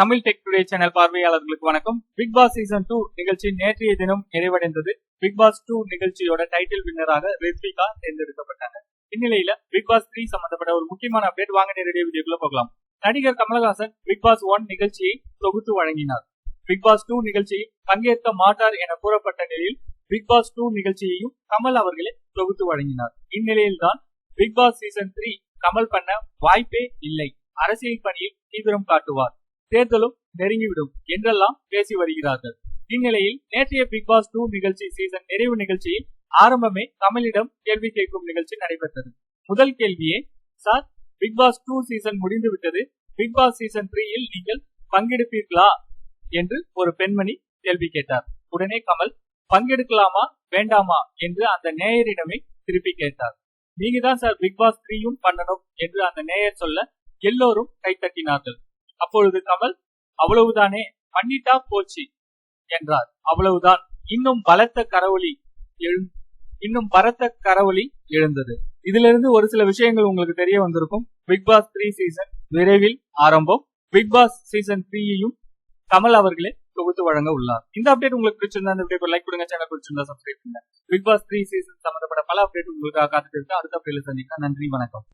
Tamil tech today channel பார்வையாளர்களுக்கு வணக்கம். Big Boss season two நிகழ்ச்சி நேற்றைய தினம் நிறைவடைந்தது. பிக் பாஸ் டூ நிகழ்ச்சியோட டைட்டில் வின்னராக ரித்விகா தேர்ந்தெடுக்கப்பட்டாங்க. இந்நிலையில பிக் பாஸ் த்ரீ சம்பந்தப்பட்ட ஒரு முக்கியமான அப்டேட் வாங்க நேரடிய வீடியோக்குள்ள போகலாம். நடிகர் கமலஹாசன் பிக் பாஸ் ஒன் நிகழ்ச்சியை தொகுத்து வழங்கினார். பிக் பாஸ் டூ நிகழ்ச்சியில் பங்கேற்க மாட்டார் என கூறப்பட்ட நிலையில் பிக் பாஸ் டூ நிகழ்ச்சியையும் கமல் அவர்களே தொகுத்து வழங்கினார். இந்நிலையில்தான் big boss season three Kamal பண்ண வாய்ப்பே இல்லை. அரசியல் பணியில் தீவிரம் காட்டுவார். தேர்தலும் நெருங்கிவிடும் என்றெல்லாம் பேசி வருகிறார்கள். இந்நிலையில் நேற்றைய பிக் பாஸ் டூ நிகழ்ச்சி சீசன் நிறைவு நிகழ்ச்சியில் ஆரம்பமே கமலிடம் கேள்வி கேட்கும் நிகழ்ச்சி நடைபெற்றது. முதல் கேள்வியே sir big boss two season முடிந்து விட்டது பிக் பாஸ் சீசன் த்ரீயில் நீங்கள் பங்கெடுப்பீர்களா? என்று ஒரு பெண்மணி கேள்வி கேட்டார். உடனே கமல் பங்கெடுக்கலாமா? வேண்டாமா? என்று அந்த நேயரிடமே திருப்பி கேட்டார். நீங்க தான் சார் பிக் பாஸ் த்ரீயும் பண்ணணும் என்று அந்த நேயர் சொல்ல எல்லோரும் கைத்தட்டினார்கள் அப்பொழுது கமல் அவ்வளவுதானே? பண்ணிட்டா போச்சு என்றார். அவ்வளவுதான். இன்னும் பலத்த கரவொலி இன்னும் பலத்த கரவொலி எழுந்தது. இதிலிருந்து ஒரு சில விஷயங்கள் உங்களுக்கு தெரிய வந்திருக்கும். பிக் பாஸ் த்ரீ சீசன் விரைவில் ஆரம்பம். பிக் பாஸ் சீசன் த்ரீயையும் கமல் அவர்களே தொகுத்து வழங்க உள்ளார். இந்த அப்டேட் உங்களுக்கு பிடிச்சிருந்தா இந்த வீடியோ லைக் கொடுங்க சேனல் பிடிச்சிருந்தா சப்ஸ்கிரைப் பண்ணுங்க. பிக் பாஸ் த்ரீ சீசன் சம்பந்தப்பட்ட பல அப்டேட் உங்களுக்காக காத்துட்டு இருக்கு. அடுத்த அப்டேட்ல சந்திக்கலாம். நன்றி வணக்கம்.